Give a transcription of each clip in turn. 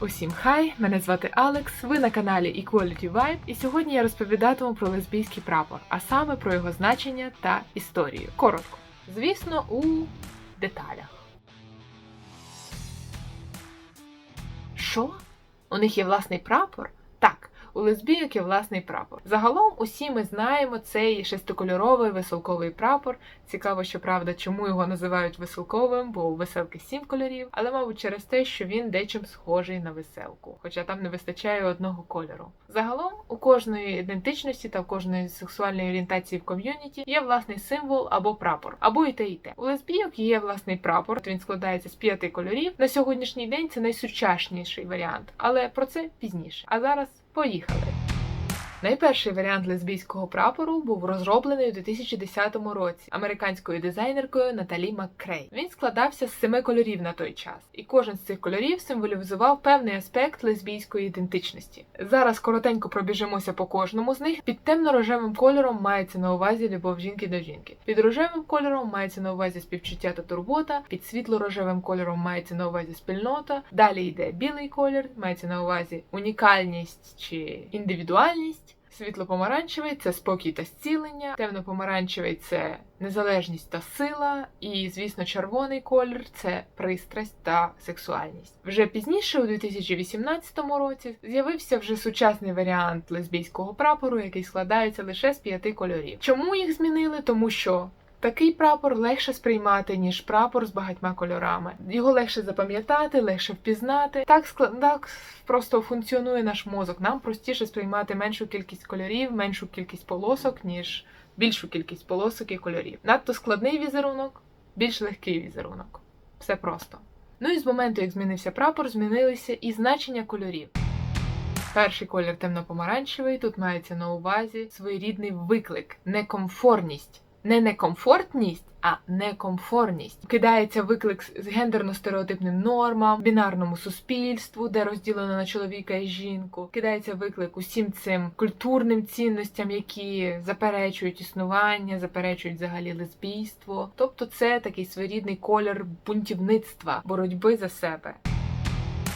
Усім хай! Мене звати Алекс. Ви на каналі Equality Vibe, і сьогодні я розповідатиму про лесбійський прапор, а саме про його значення та історію. Коротко, звісно, у деталях. Що? У них є власний прапор? У лесбійок є власний прапор. Загалом усі ми знаємо цей шестикольоровий веселковий прапор. Цікаво, що правда, чому його називають веселковим, бо у веселки сім кольорів, але, мабуть, через те, що він дечим схожий на веселку, хоча там не вистачає одного кольору. Загалом у кожної ідентичності та у кожної сексуальної орієнтації в ком'юніті є власний символ або прапор, або і те, і те. У лесбійок є власний прапор. Він складається з п'яти кольорів. На сьогоднішній день це найсучасніший варіант, але про це пізніше. А зараз поїхали. Найперший варіант лесбійського прапору був розроблений у 2010 році американською дизайнеркою Наталі Маккрей. Він складався з семи кольорів на той час, і кожен з цих кольорів символізував певний аспект лесбійської ідентичності. Зараз коротенько пробіжимося по кожному з них. Під темно-рожевим кольором мається на увазі любов жінки до жінки. Під рожевим кольором мається на увазі співчуття та турбота. Під світло-рожевим кольором мається на увазі спільнота. Далі йде білий колір, мається на увазі унікальність чи індивідуальність. Світло-помаранчевий це спокій та зцілення, темно-помаранчевий це незалежність та сила, і, звісно, червоний колір це пристрасть та сексуальність. Вже пізніше, у 2018 році, з'явився вже сучасний варіант лесбійського прапору, який складається лише з п'яти кольорів. Чому їх змінили? Тому що Такий прапор легше сприймати, ніж прапор з багатьма кольорами. Його легше запам'ятати, легше впізнати. Так склад... так просто функціонує наш мозок. Нам простіше сприймати меншу кількість кольорів, меншу кількість полосок, ніж більшу кількість полосок і кольорів. Надто складний візерунок, більш легкий візерунок. Все просто. Ну і з моменту, як змінився прапор, змінилися і значення кольорів. Перший колір темно-помаранчевий, тут мається на увазі своєрідний виклик, некомфортність не некомфортність, а некомфортність. Кидається виклик з гендерно-стереотипним нормам, бінарному суспільству, де розділено на чоловіка і жінку. Кидається виклик усім цим культурним цінностям, які заперечують існування, заперечують взагалі лесбійство. Тобто, це такий своєрідний колір бунтівництва, боротьби за себе.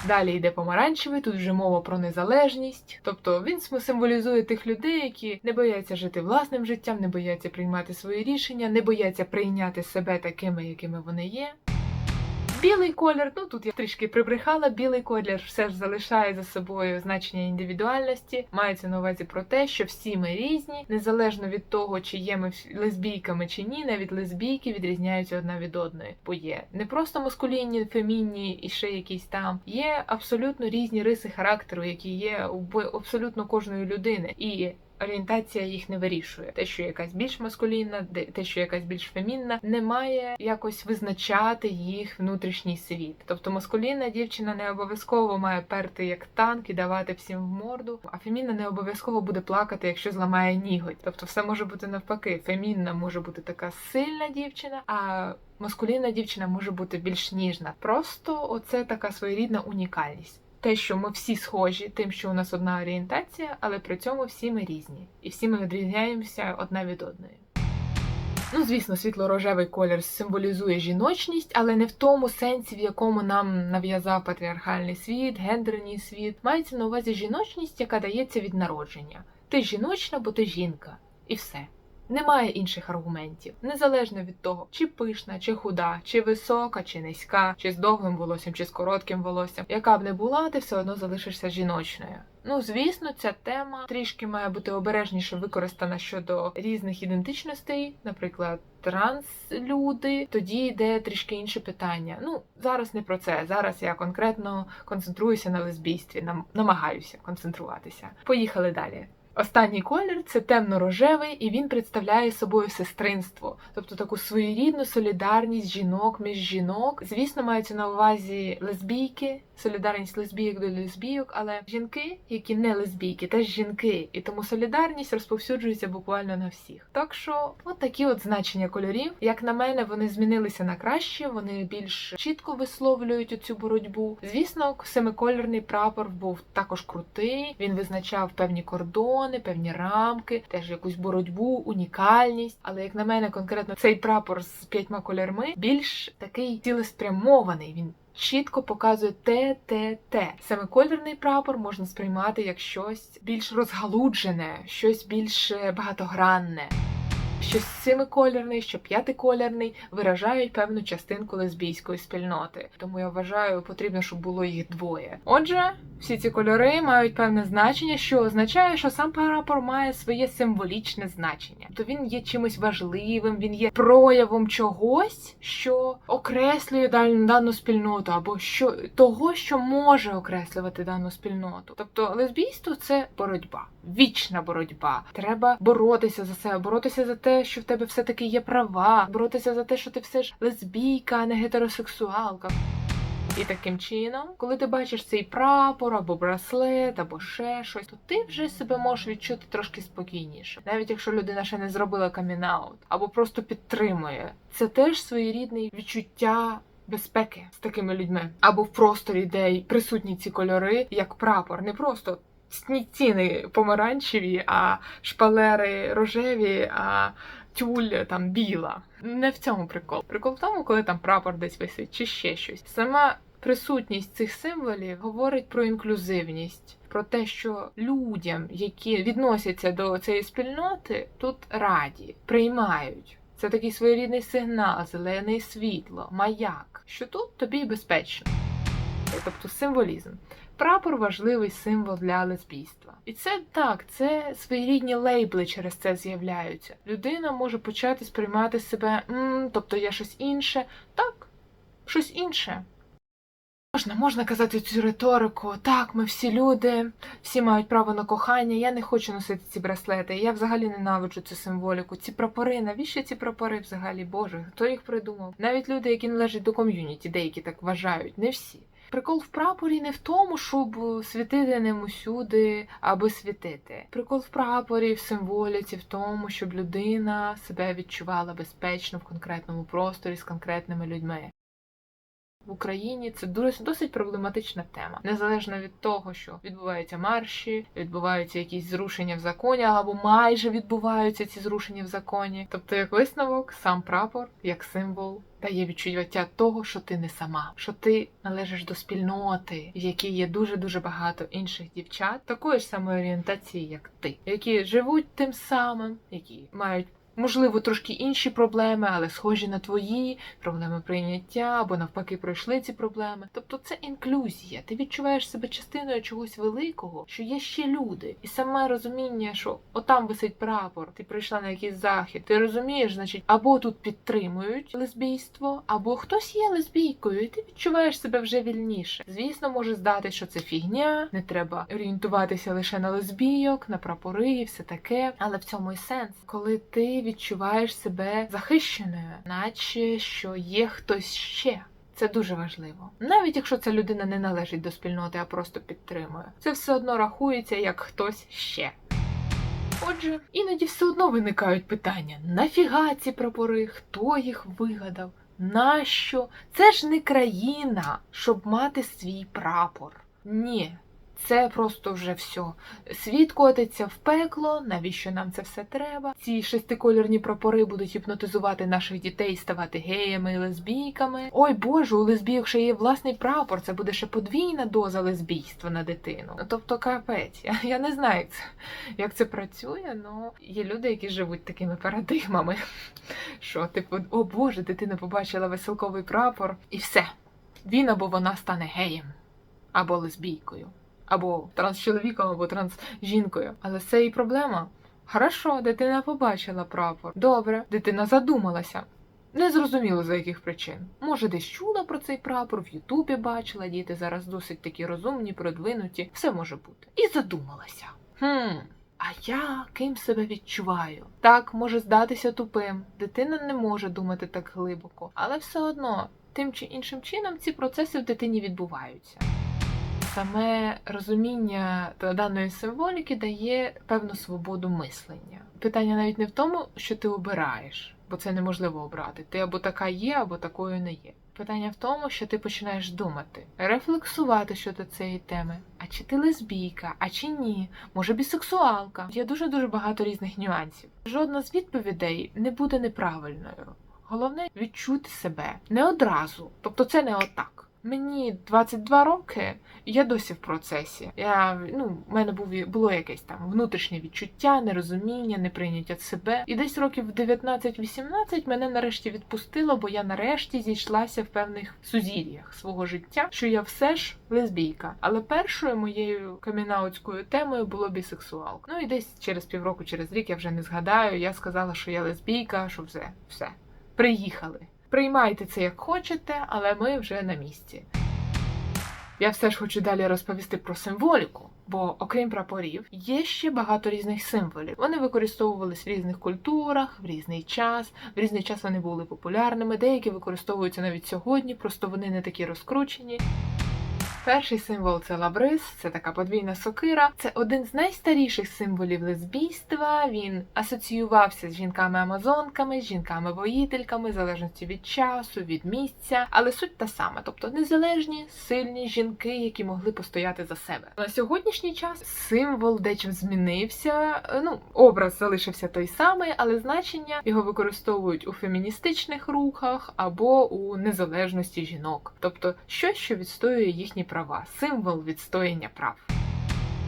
Далі йде помаранчевий, тут вже мова про незалежність. Тобто він символізує тих людей, які не бояться жити власним життям, не бояться приймати свої рішення, не бояться прийняти себе такими, якими вони є. Білий колір, ну тут я трішки прибрехала. Білий колір все ж залишає за собою значення індивідуальності. Мається на увазі про те, що всі ми різні, незалежно від того, чи є ми лесбійками чи ні, навіть лесбійки відрізняються одна від одної. Бо є не просто маскулінні, фемінні і ще якісь там. Є абсолютно різні риси характеру, які є у абсолютно кожної людини. І орієнтація їх не вирішує. Те, що якась більш маскулінна, те, що якась більш фемінна, не має якось визначати їх внутрішній світ. Тобто маскулінна дівчина не обов'язково має перти як танк і давати всім в морду, а фемінна не обов'язково буде плакати, якщо зламає ніготь. Тобто, все може бути навпаки. Фемінна може бути така сильна дівчина, а маскулінна дівчина може бути більш ніжна. Просто оце така своєрідна унікальність те, що ми всі схожі, тим, що у нас одна орієнтація, але при цьому всі ми різні, і всі ми відрізняємося одна від одної. Ну, звісно, світло-рожевий колір символізує жіночність, але не в тому сенсі, в якому нам нав'язав патріархальний світ, гендерний світ. Мається на увазі жіночність, яка дається від народження. Ти жіночна, бо ти жінка, і все. Немає інших аргументів, незалежно від того, чи пишна, чи худа, чи висока, чи низька, чи з довгим волоссям, чи з коротким волоссям. Яка б не була, ти все одно залишишся жіночною. Ну, звісно, ця тема трішки має бути обережніше використана щодо різних ідентичностей, наприклад, транслюди. Тоді йде трішки інше питання. Ну, зараз не про це. Зараз я конкретно концентруюся на лесбійстві, намагаюся концентруватися. Поїхали далі. Останній колір це темно-рожевий, і він представляє собою сестринство, тобто таку своєрідну солідарність жінок між жінок. Звісно, мається на увазі лесбійки, солідарність лесбійок до лесбійок, але жінки, які не лесбійки, теж жінки, і тому солідарність розповсюджується буквально на всіх. Так що, от такі от значення кольорів, як на мене, вони змінилися на краще, вони більш чітко висловлюють цю боротьбу. Звісно, семикольорний прапор був також крутий. Він визначав певні кордони, певні рамки, теж якусь боротьбу, унікальність. Але як на мене, конкретно цей прапор з п'ятьма кольорами більш такий цілеспрямований. Він чітко показує те, те, те. Саме Семикольорний прапор можна сприймати як щось більш розгалуджене, щось більш е, багатогранне. Що семикольорний, що п'ятикольорний виражають певну частинку лесбійської спільноти. Тому я вважаю, потрібно, щоб було їх двоє. Отже, всі ці кольори мають певне значення, що означає, що сам прапор має своє символічне значення. То він є чимось важливим, він є проявом чогось, що окреслює дану спільноту, або що того, що може окреслювати дану спільноту. Тобто лесбійство це боротьба, вічна боротьба. Треба боротися за себе, боротися за те, що в тебе все таки є права, боротися за те, що ти все ж лесбійка, а не гетеросексуалка. І таким чином, коли ти бачиш цей прапор або браслет, або ще щось, то ти вже себе можеш відчути трошки спокійніше, навіть якщо людина ще не зробила камінаут, або просто підтримує. Це теж своєрідне відчуття. Безпеки з такими людьми або в просторі, де присутні ці кольори, як прапор, не просто стіни помаранчеві, а шпалери рожеві, а тюль там біла. Не в цьому прикол. Прикол в тому, коли там прапор десь висить, чи ще щось. Сама присутність цих символів говорить про інклюзивність. Про те, що людям, які відносяться до цієї спільноти, тут раді, приймають. Це такий своєрідний сигнал, зелене світло, маяк, що тут тобі безпечно. Тобто символізм. Прапор важливий символ для лесбійства. І це так, це своєрідні лейбли через це з'являються. Людина може почати сприймати себе, м, тобто я щось інше. Так, щось інше. Можна, можна казати цю риторику. Так, ми всі люди, всі мають право на кохання. Я не хочу носити ці браслети. Я взагалі ненавиджу цю символіку. Ці прапори, навіщо ці прапори взагалі? Боже, хто їх придумав? Навіть люди, які належать до ком'юніті, деякі так вважають, не всі. Прикол в прапорі не в тому, щоб світити ним усюди, аби світити. Прикол в прапорі, в символіці, в тому, щоб людина себе відчувала безпечно в конкретному просторі з конкретними людьми. В Україні це дуже досить проблематична тема, незалежно від того, що відбуваються марші, відбуваються якісь зрушення в законі, або майже відбуваються ці зрушення в законі. Тобто, як висновок, сам прапор, як символ, дає відчуття того, що ти не сама, що ти належиш до спільноти, в якій є дуже дуже багато інших дівчат, такої ж самої орієнтації, як ти, які живуть тим самим, які мають. Можливо, трошки інші проблеми, але схожі на твої проблеми прийняття або навпаки пройшли ці проблеми. Тобто це інклюзія. Ти відчуваєш себе частиною чогось великого, що є ще люди, і саме розуміння, що отам висить прапор, ти прийшла на якийсь захід. Ти розумієш, значить, або тут підтримують лесбійство, або хтось є лесбійкою, і ти відчуваєш себе вже вільніше. Звісно, може здати, що це фігня, не треба орієнтуватися лише на лесбійок, на прапори і все таке. Але в цьому і сенс, коли ти відчуваєш себе захищеною, наче що є хтось ще. Це дуже важливо. Навіть якщо ця людина не належить до спільноти, а просто підтримує, це все одно рахується як хтось ще. Отже, іноді все одно виникають питання: нафіга ці прапори, хто їх вигадав, нащо? Це ж не країна, щоб мати свій прапор. Ні. Це просто вже все. Світ котиться в пекло. Навіщо нам це все треба? Ці шестикольорні прапори будуть гіпнотизувати наших дітей, ставати геями і лесбійками. Ой Боже, у лесбійок ще є власний прапор. Це буде ще подвійна доза лесбійства на дитину. Тобто капець. Я, не знаю, як це працює, але є люди, які живуть такими парадигмами. Що, типу, о Боже, дитина побачила веселковий прапор, і все. Він або вона стане геєм, або лесбійкою або трансчоловіком, або трансжінкою. Але це і проблема. Хорошо, дитина побачила прапор. Добре, дитина задумалася. Не зрозуміло за яких причин. Може, десь чула про цей прапор, в Ютубі бачила, діти зараз досить такі розумні, продвинуті, все може бути. І задумалася. Хм, а я ким себе відчуваю? Так, може здатися тупим. Дитина не може думати так глибоко, але все одно, тим чи іншим чином ці процеси в дитині відбуваються саме розуміння даної символіки дає певну свободу мислення. Питання навіть не в тому, що ти обираєш, бо це неможливо обрати. Ти або така є, або такою не є. Питання в тому, що ти починаєш думати, рефлексувати щодо цієї теми. А чи ти лесбійка, а чи ні? Може бісексуалка? Є дуже дуже багато різних нюансів. Жодна з відповідей не буде неправильною. Головне відчути себе не одразу, тобто це не отак. Мені 22 роки, я досі в процесі. Я ну, в мене був було якесь там внутрішнє відчуття, нерозуміння, неприйняття себе. І десь років в 19-18 мене нарешті відпустило, бо я нарешті зійшлася в певних сузір'ях свого життя, що я все ж лесбійка. Але першою моєю камінаутською темою було бісексуалка. Ну і десь через півроку, через рік я вже не згадаю. Я сказала, що я лесбійка, що все, все. Приїхали. Приймайте це як хочете, але ми вже на місці. Я все ж хочу далі розповісти про символіку, бо окрім прапорів, є ще багато різних символів. Вони використовувались в різних культурах, в різний час. В різний час вони були популярними. Деякі використовуються навіть сьогодні, просто вони не такі розкручені. Перший символ це лабрис, це така подвійна сокира. Це один з найстаріших символів лесбійства. Він асоціювався з жінками-амазонками, з жінками-воїтельками, в залежності від часу, від місця. Але суть та сама, тобто незалежні, сильні жінки, які могли постояти за себе. На сьогоднішній час символ дечим змінився. Ну, образ залишився той самий, але значення його використовують у феміністичних рухах або у незалежності жінок, тобто щось, що відстоює їхні права, символ відстояння прав.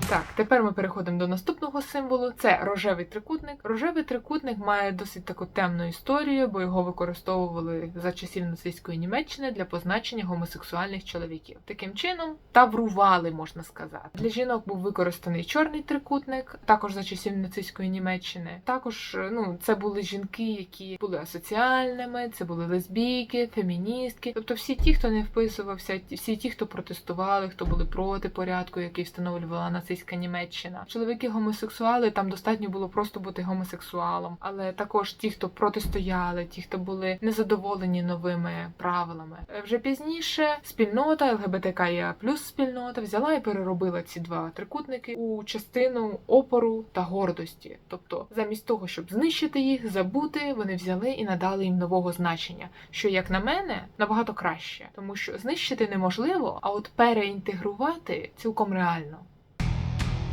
Так, тепер ми переходимо до наступного символу. Це рожевий трикутник. Рожевий трикутник має досить таку темну історію, бо його використовували за часів нацистської Німеччини для позначення гомосексуальних чоловіків. Таким чином таврували, можна сказати. Для жінок був використаний чорний трикутник, також за часів нацистської Німеччини. Також ну це були жінки, які були асоціальними, це були лесбійки, феміністки, тобто всі ті, хто не вписувався, всі ті, хто протестували, хто були проти порядку, який встановлювала нацистська Німеччина. Чоловіки гомосексуали там достатньо було просто бути гомосексуалом, але також ті, хто протистояли, ті, хто були незадоволені новими правилами. Е, Вже пізніше спільнота ЛГБТКІА плюс спільнота взяла і переробила ці два трикутники у частину опору та гордості. Тобто, замість того, щоб знищити їх, забути, вони взяли і надали їм нового значення, що як на мене набагато краще, тому що знищити неможливо, а от переінтегрувати цілком реально.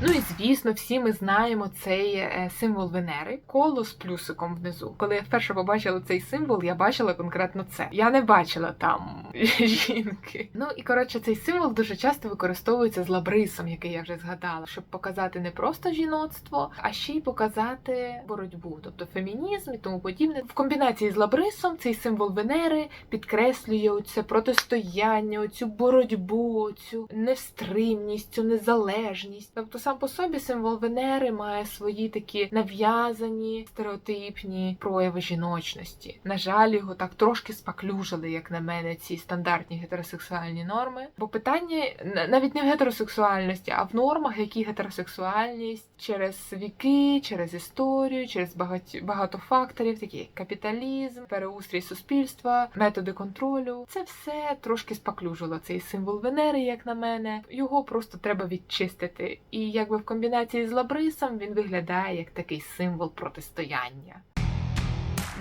Ну і звісно, всі ми знаємо цей е, символ Венери, коло з плюсиком внизу. Коли я вперше побачила цей символ, я бачила конкретно це. Я не бачила там жінки. Ну і коротше, цей символ дуже часто використовується з лабрисом, який я вже згадала, щоб показати не просто жіноцтво, а ще й показати боротьбу, тобто фемінізм і тому подібне. В комбінації з лабрисом цей символ Венери підкреслює оце протистояння, оцю боротьбу, оцю невстримність, цю незалежність. Тобто сам по собі символ Венери має свої такі нав'язані стереотипні прояви жіночності. На жаль, його так трошки спаклюжили, як на мене, ці стандартні гетеросексуальні норми. Бо питання навіть не в гетеросексуальності, а в нормах, які гетеросексуальність через віки, через історію, через багато, багато факторів, такі як капіталізм, переустрій суспільства, методи контролю. Це все трошки спаклюжило цей символ Венери, як на мене. Його просто треба відчистити. І якби в комбінації з лабрисом він виглядає як такий символ протистояння.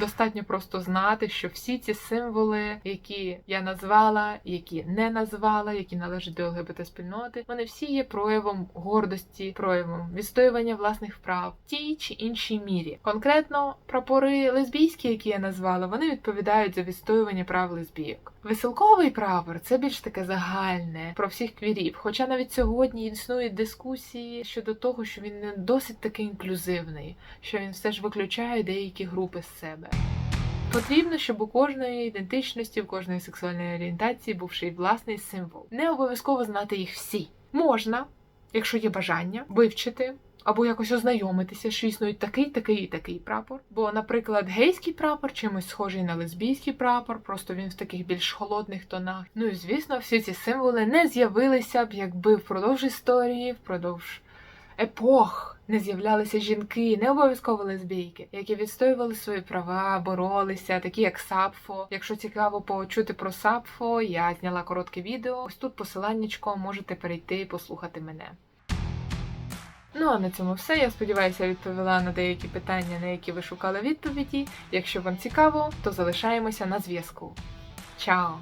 Достатньо просто знати, що всі ці символи, які я назвала, які не назвала, які належать до ЛГБТ спільноти, вони всі є проявом гордості, проявом відстоювання власних прав в тій чи іншій мірі. Конкретно прапори лесбійські, які я назвала, вони відповідають за відстоювання прав лесбійок. Веселковий прапор це більш таке загальне про всіх квірів. Хоча навіть сьогодні існують дискусії щодо того, що він не досить таки інклюзивний, що він все ж виключає деякі групи з себе. Потрібно, щоб у кожної ідентичності, в кожної сексуальної орієнтації був ще й власний символ. Не обов'язково знати їх всі. Можна, якщо є бажання, вивчити. Або якось ознайомитися, що існують такий, такий і такий прапор. Бо, наприклад, гейський прапор чимось схожий на лесбійський прапор, просто він в таких більш холодних тонах. Ну і звісно, всі ці символи не з'явилися б, якби впродовж історії, впродовж епох не з'являлися жінки, не обов'язково лесбійки, які відстоювали свої права, боролися, такі як Сапфо. Якщо цікаво почути про Сапфо, я зняла коротке відео. Ось тут посиланнячко можете перейти і послухати мене. Ну а на цьому все. Я сподіваюся, відповіла на деякі питання, на які ви шукали відповіді. Якщо вам цікаво, то залишаємося на зв'язку. Чао!